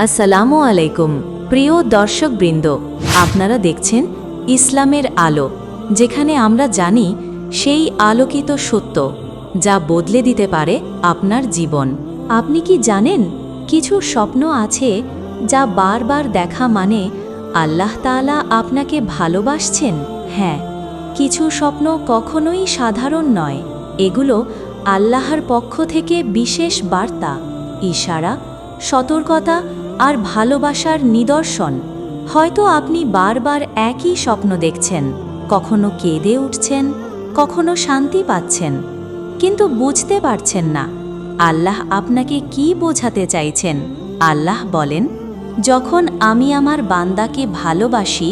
আসসালামু আলাইকুম, প্রিয় দর্শকবৃন্দ, আপনারা দেখছেন ইসলামের আলো, যেখানে আমরা জানি সেই আলোকিত সত্য, যা বদলে দিতে পারে আপনার জীবন। আপনি কি জানেন কিছু স্বপ্ন আছে যা বারবার দেখা মানে আল্লাহ তাআলা আপনাকে ভালোবাসছেন? হ্যাঁ কিছু স্বপ্ন কখনোই সাধারণ নয়, এগুলো আল্লাহর পক্ষ থেকে বিশেষ বার্তা, ইশারা, সতর্কতা আর ভালোবাসার নিদর্শন। হয়তো আপনি বারবার একই স্বপ্ন দেখছেন, কখনো কেঁদে উঠছেন, কখনো শান্তি পাচ্ছেন, কিন্তু বুঝতে পারছেন না, আল্লাহ আপনাকে কি বোঝাতে চাইছেন? আল্লাহ বলেন, যখন আমি আমার বান্দাকে ভালোবাসি,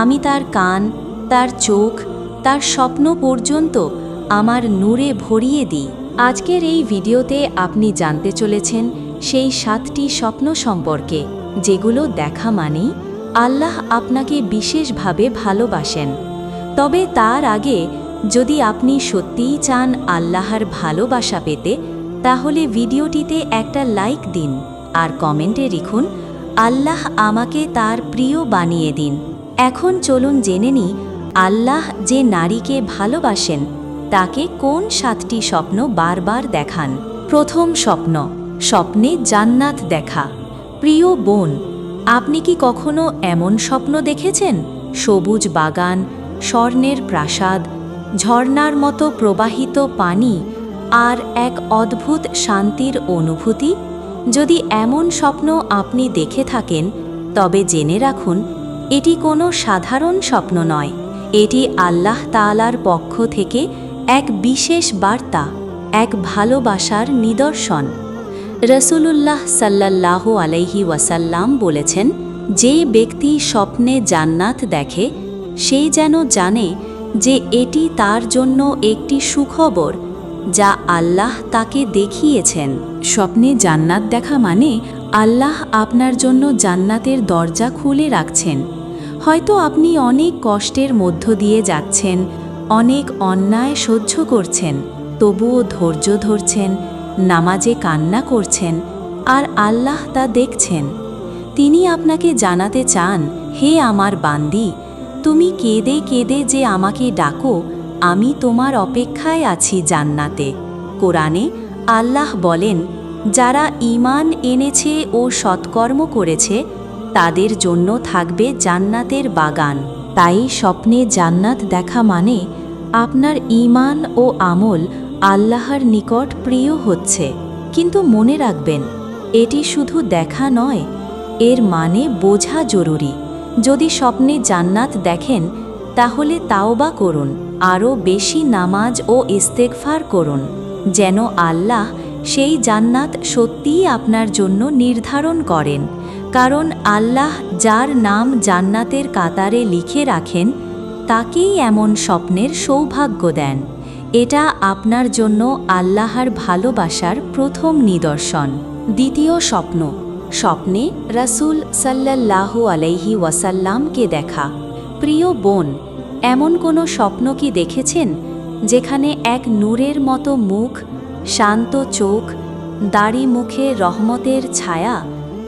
আমি তার কান, তার চোখ, তার স্বপ্ন পর্যন্ত আমার নূরে ভরিয়ে দিই। আজকের এই ভিডিওতে আপনি জানতে চলেছেন সেই সাতটি স্বপ্ন সম্পর্কে, যেগুলো দেখা মানেই আল্লাহ আপনাকে বিশেষভাবে ভালোবাসেন। তবে তার আগে যদি আপনি সত্যিই চান আল্লাহর ভালোবাসা পেতে, তাহলে ভিডিওটিতে একটা লাইক দিন আর কমেন্টে লিখুন, আল্লাহ আমাকে তার প্রিয় বানিয়ে দিন। এখন চলুন জেনে নিই আল্লাহ যে নারীকে ভালোবাসেন, তাকে কোন সাতটি স্বপ্ন বারবার দেখান? প্রথম স্বপ্ন স্বপ্নে জান্নাত দেখা। প্রিয় বোন, আপনি কি কখনো এমন স্বপ্ন দেখেছেন? সবুজ বাগান, স্বর্ণের প্রাসাদ, ঝর্ণার মতো প্রবাহিত পানি আর এক অদ্ভুত শান্তির অনুভূতি? যদি এমন স্বপ্ন আপনি দেখে থাকেন, তবে জেনে রাখুন, এটি কোনো সাধারণ স্বপ্ন নয়। এটি আল্লাহ তাআলার পক্ষ থেকে এক বিশেষ বার্তা, এক ভালোবাসার নিদর্শন। রসুলুল্লাহ সাল্লাল্লাহ আলাইহি ওয়াসাল্লাম বলেছেন, যে ব্যক্তি স্বপ্নে জান্নাত দেখে সেই যেন জানে যে এটি তার জন্য একটি সুখবর, যা আল্লাহ তাকে দেখিয়েছেন। স্বপ্নে জান্নাত দেখা মানে আল্লাহ আপনার জন্য জান্নাতের দরজা খুলে রাখছেন। হয়তো আপনি অনেক কষ্টের মধ্য দিয়ে যাচ্ছেন, অনেক অন্যায় সহ্য করছেন, তবুও ধৈর্য ধরছেন নামাজে কান্না করছেন আর আল্লাহ তা দেখছেন। তিনি আপনাকে জানাতে চান, হে আমার বান্দি, তুমি কেঁদে কেঁদে যে আমাকে ডাকো, আমি তোমার অপেক্ষায় আছি জান্নাতে। কোরআনে আল্লাহ বলেন, যারা ঈমান এনেছে ও সৎকর্ম করেছে, তাদের জন্য থাকবে জান্নাতের বাগান। তাই স্বপ্নে জান্নাত দেখা মানে আপনার ঈমান ও আমল আল্লাহর নিকট প্রিয় হচ্ছে, কিন্তু মনে রাখবেন, এটি শুধু দেখা নয়, এর মানে বোঝা জরুরি। যদি স্বপ্নে জান্নাত দেখেন, তাহলে তাওবা করুন, আরও বেশি নামাজ ও ইস্তেকফার করুন, যেন আল্লাহ সেই জান্নাত সত্যিই আপনার জন্য নির্ধারণ করেন। কারণ আল্লাহ যার নাম জান্নাতের কাতারে লিখে রাখেন, তাকেই এমন স্বপ্নের সৌভাগ্য দেন। এটা আপনার জন্য আল্লাহর ভালোবাসার প্রথম নিদর্শন। দ্বিতীয় স্বপ্ন, স্বপ্নে রাসূল সাল্লাল্লাহু আলাইহি ওয়াসাল্লামকে দেখা। প্রিয় বোন, এমন কোনো স্বপ্ন কি দেখেছেন, যেখানে এক নূরের মতো মুখ, শান্ত চোখ, দাড়ি মুখে রহমতের ছায়া?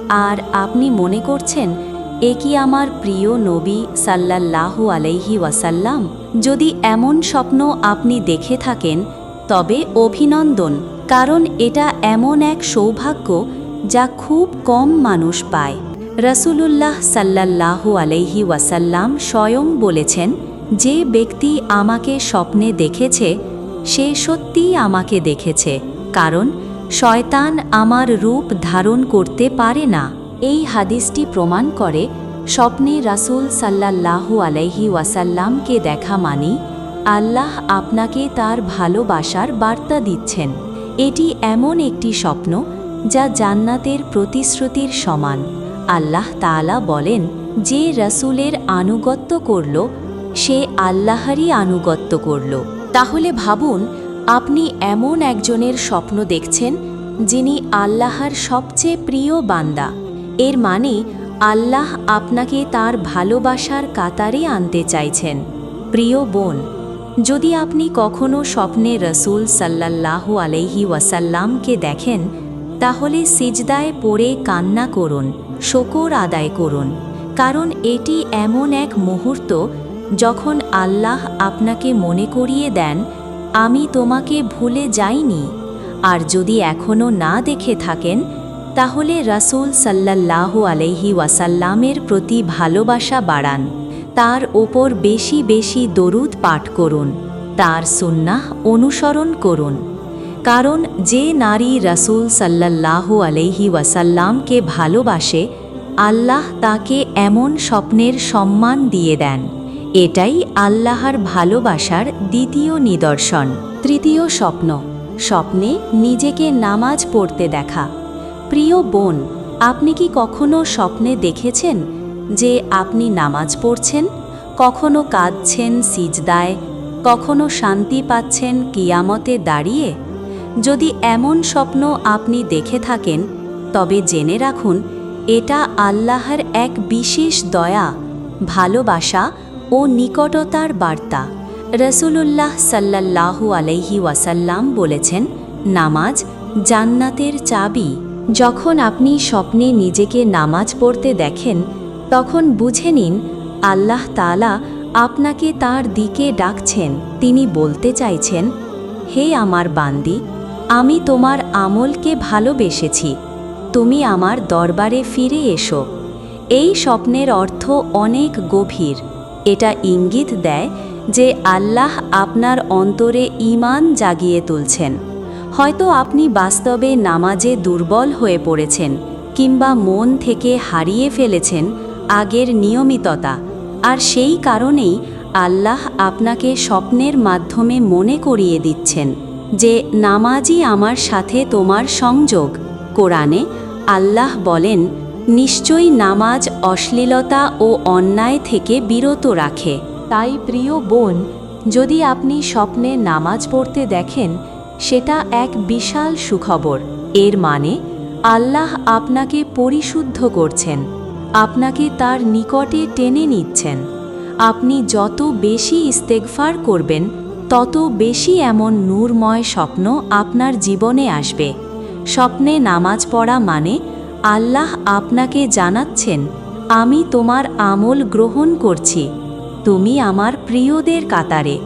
আর আপনি মনে করছেন, এ কি আমার প্রিয় নবী সাল্লাল্লাহু আলাইহি ওয়াসাল্লাম? যদি এমন স্বপ্ন আপনি দেখে থাকেন, তবে অভিনন্দন, কারণ এটা এমন এক সৌভাগ্য যা খুব কম মানুষ পায়। রসুলুল্লাহ সাল্লাল্লাহু আলাইহি ওয়াসাল্লাম স্বয়ং বলেছেন, যে ব্যক্তি আমাকে স্বপ্নে দেখেছে, সে সত্যিই আমাকে দেখেছে, কারণ শয়তান আমার রূপ ধারণ করতে পারে না। এই হাদিসটি প্রমাণ করে স্বপ্নে রাসূল সাল্লাল্লাহু আলাইহি ওয়াসাল্লামকে দেখা মানি, আল্লাহ আপনাকে তার ভালোবাসার বার্তা দিচ্ছেন। এটি এমন একটি স্বপ্ন যা জান্নাতের প্রতিশ্রুতির সমান। আল্লাহ তাআলা বলেন, যে রাসূলের আনুগত্য করল, সে আল্লাহরই আনুগত্য করল। তাহলে ভাবুন, আপনি এমন একজনের স্বপ্ন দেখছেন, যিনি আল্লাহর সবচেয়ে প্রিয় বান্দা। এর মানে আল্লাহ আপনাকে তার ভালোবাসার কাতারে আনতে চাইছেন। প্রিয় বোন, যদি আপনি কখনো স্বপ্নে রসুল সাল্লাল্লাহু আলাইহি ওয়াসাল্লামকে দেখেন, তাহলে সিজদায় পড়ে কান্না করুন, শকর আদায় করুন, কারণ এটি এমন এক মুহূর্ত যখন আল্লাহ আপনাকে মনে করিয়ে দেন, আমি তোমাকে ভুলে যাইনি। আর যদি এখনও না দেখে থাকেন তাহলে রাসূল সাল্লাল্লাহু আলাইহি ওয়াসাল্লামের প্রতি ভালোবাসা বাড়ান। তার ওপর বেশি বেশি দরুদ পাঠ করুন। তার সুন্নাহ অনুসরণ করুন। কারণ যে নারী রাসূল সাল্লাল্লাহু আলাইহি ওয়াসাল্লামকে ভালোবাসে, আল্লাহ তাকে এমন স্বপ্নের সম্মান দিয়ে দেন। এটাই আল্লাহর ভালোবাসার দ্বিতীয় নিদর্শন। তৃতীয় স্বপ্ন, স্বপ্নে নিজেকে নামাজ পড়তে দেখা। প্রিয় বোন, আপনি কি কখনো স্বপ্নে দেখেছেন যে আপনি নামাজ পড়ছেন, কখনো কাঁদছেন সিজদায়, কখনো শান্তি পাচ্ছেন কিয়ামতে দাঁড়িয়ে? যদি এমন স্বপ্ন আপনি দেখে থাকেন, তবে জেনে রাখুন, এটা আল্লাহর এক বিশেষ দয়া, ভালোবাসা ও নিকটতার বার্তা। রসুলুল্লাহ সাল্লাল্লাহু আলাইহি ওয়াসাল্লাম বলেছেন, নামাজ জান্নাতের চাবি। যখন আপনি স্বপ্নে নিজেকে নামাজ পড়তে দেখেন, তখন বুঝে নিন, আল্লাহ তালা আপনাকে তার দিকে ডাকছেন। তিনি বলতে চাইছেন, হে আমার বান্দি, আমি তোমার আমলকে ভালোবেসেছি। তুমি আমার দরবারে ফিরে এসো। এই স্বপ্নের অর্থ অনেক গভীর। এটা ইঙ্গিত দেয় যে আল্লাহ আপনার অন্তরে ঈমান জাগিয়ে তুলছেন। হয়তো আপনি বাস্তবে নামাজে দুর্বল হয়ে পড়েছেন, কিংবা মন থেকে হারিয়ে ফেলেছেন আগের নিয়মিততা। আর সেই কারণেই আল্লাহ আপনাকে স্বপ্নের মাধ্যমে মনে করিয়ে দিচ্ছেন যে নামাজই আমার সাথে তোমার সংযোগ। কোরআনে আল্লাহ বলেন, নিশ্চয়ই নামাজ অশ্লীলতা ও অন্যায় থেকে বিরত রাখে। তাই প্রিয় বোন, যদি আপনি স্বপ্নে নামাজ পড়তে দেখেন সেটা এক বিশাল সুখবর। এর মানে আল্লাহ আপনাকে পরিশুদ্ধ করছেন। আপনাকে তার নিকটে টেনে নিচ্ছেন। আপনি যত বেশি ইস্তেগফার করবেন, তত বেশি এমন নূরময় স্বপ্ন আপনার জীবনে আসবে। স্বপ্নে নামাজ পড়া মানে আল্লাহ আপনাকে জানাচ্ছেন, আমি তোমার আমল গ্রহণ করছি। তুমি আমার প্রিয়দের কাতারে।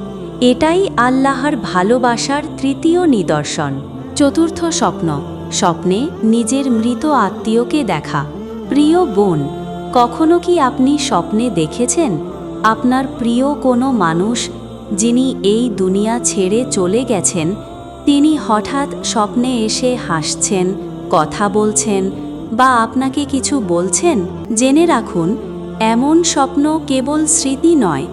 এটাই আল্লাহর ভালোবাসার তৃতীয় নিদর্শন। চতুর্থ স্বপ্ন, স্বপ্নে নিজের মৃত আত্মীয়কে দেখা। প্রিয় বোন, কখনো কি আপনি স্বপ্নে দেখেছেন? আপনার প্রিয় কোনো মানুষ যিনি এই দুনিয়া ছেড়ে চলে গেছেন, তিনি হঠাৎ স্বপ্নে এসে হাসছেন, কথা বলছেন বা আপনাকে কিছু বলছেন? জেনে রাখুন, এমন স্বপ্ন কেবল স্মৃতি নয়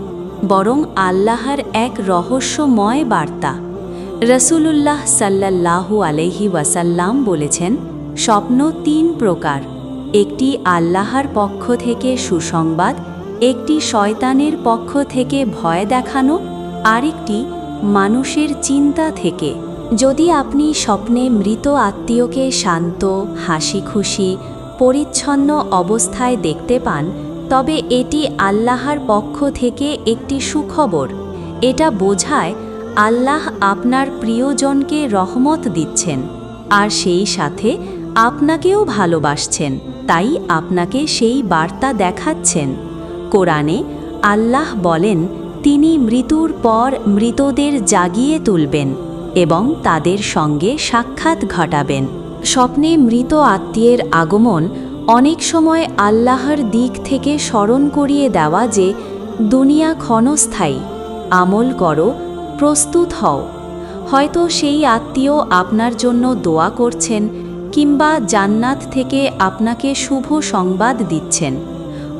বরং আল্লাহর এক রহস্যময় বার্তা। রসুলুল্লাহ সাল্লাল্লাহু আলহি ওয়াসাল্লাম বলেছেন, স্বপ্ন তিন প্রকার। একটি আল্লাহর পক্ষ থেকে সুসংবাদ, একটি শয়তানের পক্ষ থেকে ভয় দেখানো, আরেকটি মানুষের চিন্তা থেকে। যদি আপনি স্বপ্নে মৃত আত্মীয়কে শান্ত হাসি খুশি পরিচ্ছন্ন অবস্থায় দেখতে পান তবে এটি আল্লাহর পক্ষ থেকে একটি সুখবর। এটা বোঝায় আল্লাহ আপনার প্রিয়জনকে রহমত দিচ্ছেন, আর সেই সাথে আপনাকেও ভালোবাসছেন, তাই আপনাকে সেই বার্তা দেখাচ্ছেন। কোরআনে আল্লাহ বলেন, তিনি মৃত্যুর পর মৃতদের জাগিয়ে তুলবেন এবং তাদের সঙ্গে সাক্ষাৎ ঘটাবেন। স্বপ্নে মৃত আত্মীয়ের আগমন অনেক সময় আল্লাহর দিক থেকে স্মরণ করিয়ে দেওয়া যে, দুনিয়া ক্ষণস্থায়ী, আমল করো, প্রস্তুত হও। হয়তো সেই আত্মীয় আপনার জন্য দোয়া করছেন কিংবা জান্নাত থেকে আপনাকে শুভ সংবাদ দিচ্ছেন।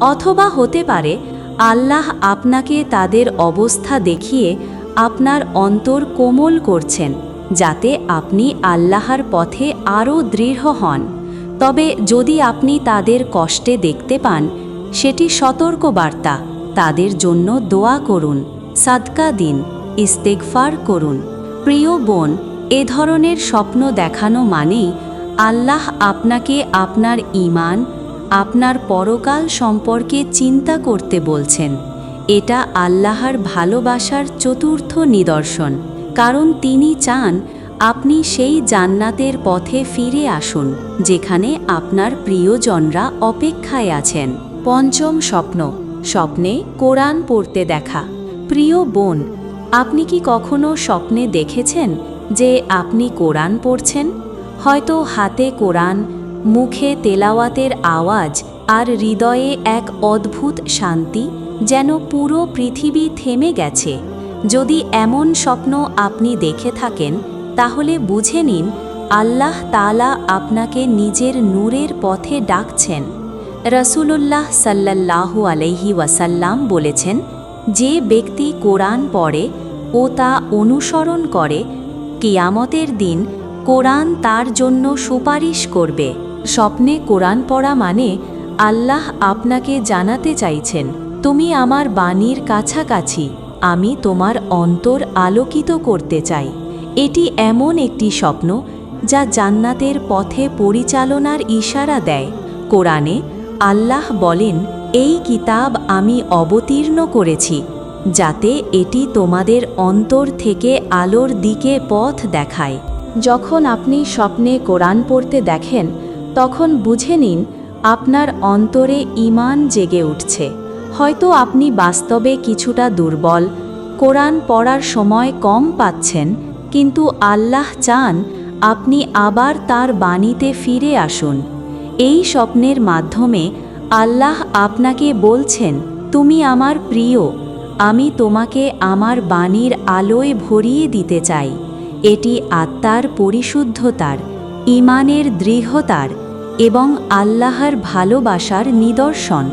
অথবা হতে পারে, আল্লাহ আপনাকে তাদের অবস্থা দেখিয়ে আপনার অন্তর কোমল করছেন, যাতে আপনি আল্লাহর পথে আরও দৃঢ় হন। তবে যদি আপনি তাদের কষ্টে দেখতে পান, সেটি সতর্ক বার্তা তাদের জন্য দোয়া করুন, সাদকা দিন, ইস্তেগফার করুন। প্রিয় বোন, এ ধরনের স্বপ্ন দেখানো মানেই আল্লাহ আপনাকে আপনার ঈমান, আপনার পরকাল সম্পর্কে চিন্তা করতে বলছেন। এটা আল্লাহর ভালোবাসার চতুর্থ নিদর্শন, কারণ তিনি চান আপনি সেই জান্নাতের পথে ফিরে আসুন, যেখানে আপনার প্রিয়জনরা অপেক্ষায় আছেন। পঞ্চম স্বপ্ন, স্বপ্নে কোরআন পড়তে দেখা। প্রিয় বোন, আপনি কি কখনো স্বপ্নে দেখেছেন যে আপনি কোরআন পড়ছেন? হয়তো হাতে কোরআন, মুখে তেলাওয়াতের আওয়াজ আর হৃদয়ে এক অদ্ভুত শান্তি যেন পুরো পৃথিবী থেমে গেছে। যদি এমন স্বপ্ন আপনি দেখে থাকেন তাহলে বুঝে নিন, আল্লাহ তালা আপনাকে নিজের নূরের পথে ডাকছেন। রসুলুল্লাহ সাল্লাল্লাহু আলাইহি ওয়াসাল্লাম বলেছেন, যে ব্যক্তি কোরআন পড়ে ও তা অনুসরণ করে, কিয়ামতের দিন কোরআন তার জন্য সুপারিশ করবে। স্বপ্নে কোরআন পড়া মানে আল্লাহ আপনাকে জানাতে চাইছেন, তুমি আমার বাণীর কাছাকাছি, আমি তোমার অন্তর আলোকিত করতে চাই। এটি এমন একটি স্বপ্ন যা জান্নাতের পথে পরিচালনার ইশারা দেয়। কোরআনে আল্লাহ বলেন, এই কিতাব আমি অবতীর্ণ করেছি, যাতে এটি তোমাদের অন্তর থেকে আলোর দিকে পথ দেখায়। যখন আপনি স্বপ্নে কোরআন পড়তে দেখেন, তখন বুঝে নিন, আপনার অন্তরে ইমান জেগে উঠছে। হয়তো আপনি বাস্তবে কিছুটা দুর্বল, কোরআন পড়ার সময় কম পাচ্ছেন কিন্তু আল্লাহ চান আপনি আবার তার বাণীতে ফিরে আসুন। এই স্বপ্নের মাধ্যমে আল্লাহ আপনাকে বলছেন, তুমি আমার প্রিয়, আমি তোমাকে আমার বাণীর আলোয় ভরিয়ে দিতে চাই। এটি আত্মার পরিশুদ্ধতার ইমানের দৃঢ়তার এবং আল্লাহর ভালোবাসার নিদর্শন।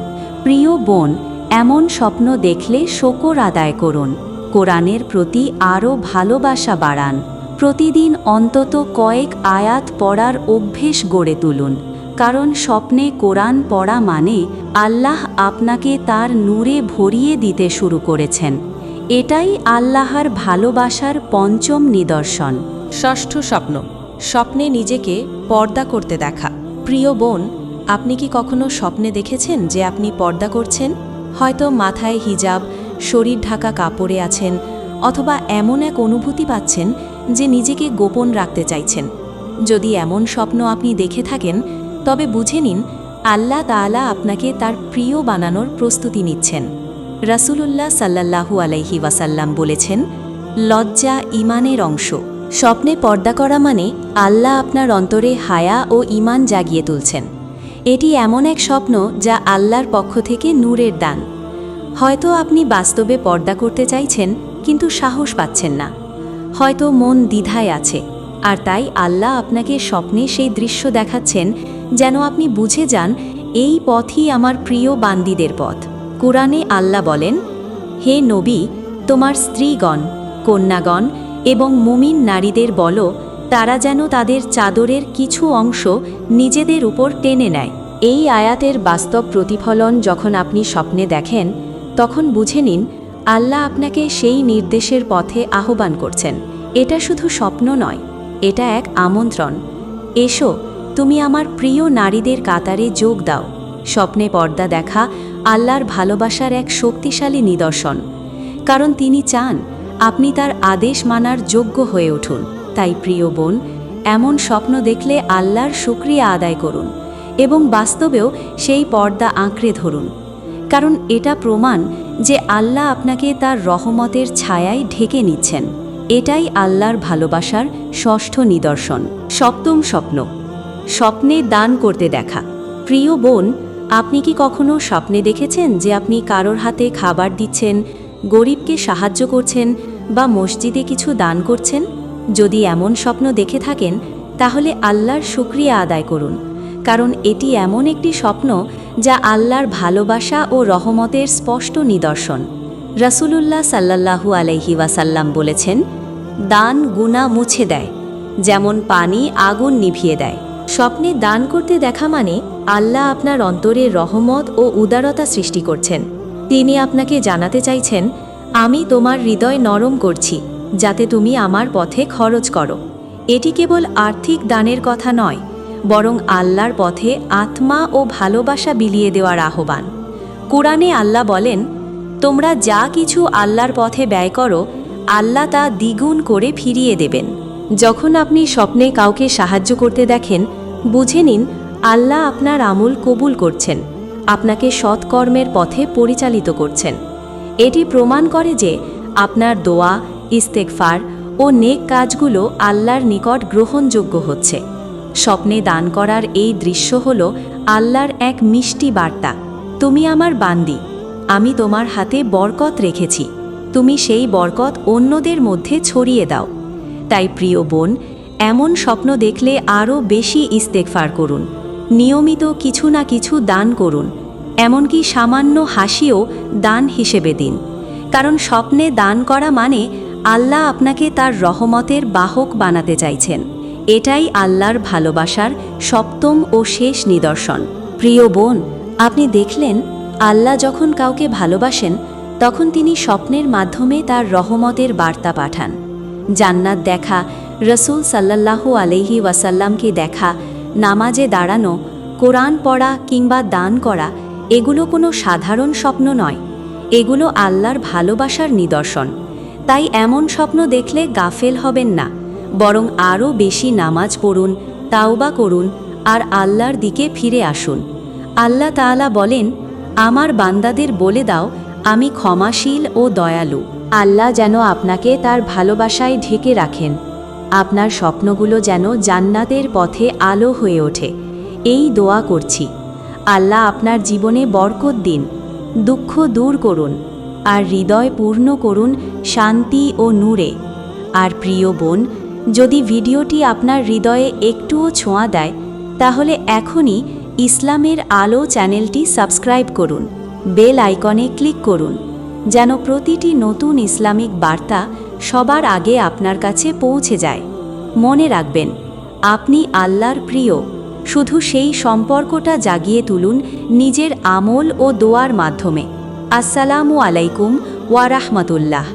প্রিয় বোন, এমন স্বপ্ন দেখলে শকর আদায় করুন। কোরআনের প্রতি আরও ভালোবাসা বাড়ান। প্রতিদিন অন্তত কয়েক আয়াত পড়ার অভ্যেস গড়ে তুলুন। কারণ স্বপ্নে কোরআন পড়া মানে আল্লাহ আপনাকে তার নূরে ভরিয়ে দিতে শুরু করেছেন। এটাই আল্লাহর ভালোবাসার পঞ্চম নিদর্শন। ষষ্ঠ স্বপ্ন, স্বপ্নে নিজেকে পর্দা করতে দেখা। প্রিয় বোন, আপনি কি কখনো স্বপ্নে দেখেছেন যে আপনি পর্দা করছেন? হয়তো মাথায় হিজাব শরীর ঢাকা কাপড়ে আছেন অথবা এমন এক অনুভূতি পাচ্ছেন যে নিজেকে গোপন রাখতে চাইছেন। যদি এমন স্বপ্ন আপনি দেখে থাকেন, তবে বুঝে নিন, আল্লাহ তাআলা আপনাকে তার প্রিয় বানানোর প্রস্তুতি নিচ্ছেন। রাসূলুল্লাহ সাল্লাল্লাহু আলাইহি ওয়াসাল্লাম বলেছেন, লজ্জা ইমানের অংশ। স্বপ্নে পর্দা করা মানে আল্লাহ আপনার অন্তরে হায়া ও ইমান জাগিয়ে তুলছেন। এটি এমন এক স্বপ্ন যা আল্লাহর পক্ষ থেকে নূরের দান। হয়তো আপনি বাস্তবে পর্দা করতে চাইছেন, কিন্তু সাহস পাচ্ছেন না। হয়তো মন দ্বিধায় আছে, আর তাই আল্লাহ আপনাকে স্বপ্নে সেই দৃশ্য দেখাচ্ছেন যেন আপনি বুঝে যান, এই পথই আমার প্রিয় বান্দিদের পথ। কোরআনে আল্লাহ বলেন, হে নবী, তোমার স্ত্রীগণ, কন্যাগণ এবং মুমিন নারীদের বলো, তারা যেন তাদের চাদরের কিছু অংশ নিজেদের উপর টেনে নেয়। এই আয়াতের বাস্তব প্রতিফলন যখন আপনি স্বপ্নে দেখেন তখন বুঝে নিন, আল্লাহ আপনাকে সেই নির্দেশের পথে আহ্বান করছেন। এটা শুধু স্বপ্ন নয়, এটা এক আমন্ত্রণ। এসো, তুমি আমার প্রিয় নারীদের কাতারে যোগ দাও। স্বপ্নে পর্দা দেখা আল্লাহর ভালোবাসার এক শক্তিশালী নিদর্শন। কারণ তিনি চান, আপনি তার আদেশ মানার যোগ্য হয়ে উঠুন। তাই প্রিয় বোন, এমন স্বপ্ন দেখলে আল্লাহর শুক্রিয়া আদায় করুন এবং বাস্তবেও সেই পর্দা আঁকড়ে ধরুন। কারণ এটা প্রমাণ যে আল্লাহ আপনাকে তার রহমতের ছায়ায় ঢেকে নিচ্ছেন। এটাই আল্লাহর ভালোবাসার ষষ্ঠ নিদর্শন। সপ্তম স্বপ্ন। স্বপ্নে দান করতে দেখা। প্রিয় বোন, আপনি কি কখনো স্বপ্নে দেখেছেন যে আপনি কারোর হাতে খাবার দিচ্ছেন, গরিবকে সাহায্য করছেন বা মসজিদে কিছু দান করছেন? যদি এমন স্বপ্ন দেখে থাকেন, তাহলে আল্লাহর শুক্রিয়া আদায় করুন। কারণ এটি এমন একটি স্বপ্ন যা আল্লাহর ভালোবাসা ও রহমতের স্পষ্ট নিদর্শন। রাসূলুল্লাহ সাল্লাল্লাহু আলাইহি ওয়াসাল্লাম বলেছেন, দান গুণা মুছে দেয়, যেমন পানি আগুন নিভিয়ে দেয়। স্বপ্নে দান করতে দেখা মানে আল্লাহ আপনার অন্তরে রহমত ও উদারতা সৃষ্টি করছেন। তিনি আপনাকে জানাতে চাইছেন, আমি তোমার হৃদয় নরম করছি, যাতে তুমি আমার পথে খরচ করো। এটি কেবল আর্থিক দানের কথা নয় বরং আল্লাহর পথে আত্মা ও ভালোবাসা বিলিয়ে দেওয়ার আহ্বান। কোরআনে আল্লাহ বলেন, তোমরা যা কিছু আল্লাহর পথে ব্যয় করো, আল্লাহ তা দ্বিগুণ করে ফিরিয়ে দেবেন। যখন আপনি স্বপ্নে কাউকে সাহায্য করতে দেখেন, বুঝে নিন, আল্লাহ আপনার আমল কবুল করছেন, আপনাকে সৎকর্মের পথে পরিচালিত করছেন। এটি প্রমাণ করে যে আপনার দোয়া ইস্তেকফার ও নেক কাজগুলো আল্লাহর নিকট গ্রহণযোগ্য হচ্ছে। স্বপ্নে দান করার এই দৃশ্য হল আল্লাহর এক মিষ্টি বার্তা। তুমি আমার বান্দি। আমি তোমার হাতে বরকত রেখেছি। তুমি সেই বরকত অন্যদের মধ্যে ছড়িয়ে দাও। তাই প্রিয় বোন, এমন স্বপ্ন দেখলে আরও বেশি ইস্তেকফার করুন। নিয়মিত কিছু না কিছু দান করুন। এমনকি সামান্য হাসিও দান হিসেবে দিন। কারণ স্বপ্নে দান করা মানে আল্লাহ আপনাকে তার রহমতের বাহক বানাতে চাইছেন। এটাই আল্লাহর ভালোবাসার সপ্তম ও শেষ নিদর্শন। প্রিয় বোন, আপনি দেখলেন, আল্লাহ যখন কাউকে ভালোবাসেন, তখন তিনি স্বপ্নের মাধ্যমে তার রহমতের বার্তা পাঠান। জান্নাত দেখা, রসুল সাল্লাল্লাহু আলহি ওয়াসাল্লামকে দেখা, নামাজে দাঁড়ানো, কোরআন পড়া কিংবা দান করা, এগুলো কোনো সাধারণ স্বপ্ন নয়। এগুলো আল্লাহর ভালোবাসার নিদর্শন। তাই এমন স্বপ্ন দেখলে গাফেল হবেন না। বরং আরও বেশি নামাজ পড়ুন, তাওবা করুন আর আল্লাহর দিকে ফিরে আসুন। আল্লাহ তাআলা বলেন, আমার বান্দাদের বলে দাও, আমি ক্ষমাশীল ও দয়ালু। আল্লাহ যেন আপনাকে তার ভালোবাসায় ঢেকে রাখেন। আপনার স্বপ্নগুলো যেন জান্নাতের পথে আলো হয়ে ওঠে। এই দোয়া করছি। আল্লাহ আপনার জীবনে বরকত দিন, দুঃখ দূর করুন আর হৃদয় পূর্ণ করুন শান্তি ও নূরে। আর প্রিয় বোন যদি ভিডিওটি আপনার হৃদয়ে একটুও ছোঁয়া দেয়, তাহলে এখনই ইসলামের আলো চ্যানেলটি সাবস্ক্রাইব করুন, বেল আইকনে ক্লিক করুন, যেন প্রতিটি নতুন ইসলামিক বার্তা সবার আগে আপনার কাছে পৌঁছে যায়। মনে রাখবেন, আপনি আল্লাহর প্রিয়, শুধু সেই সম্পর্কটা জাগিয়ে তুলুন নিজের আমল ও দোয়ার মাধ্যমে। আসসালামু আলাইকুম ওয়া রাহমাতুল্লাহ।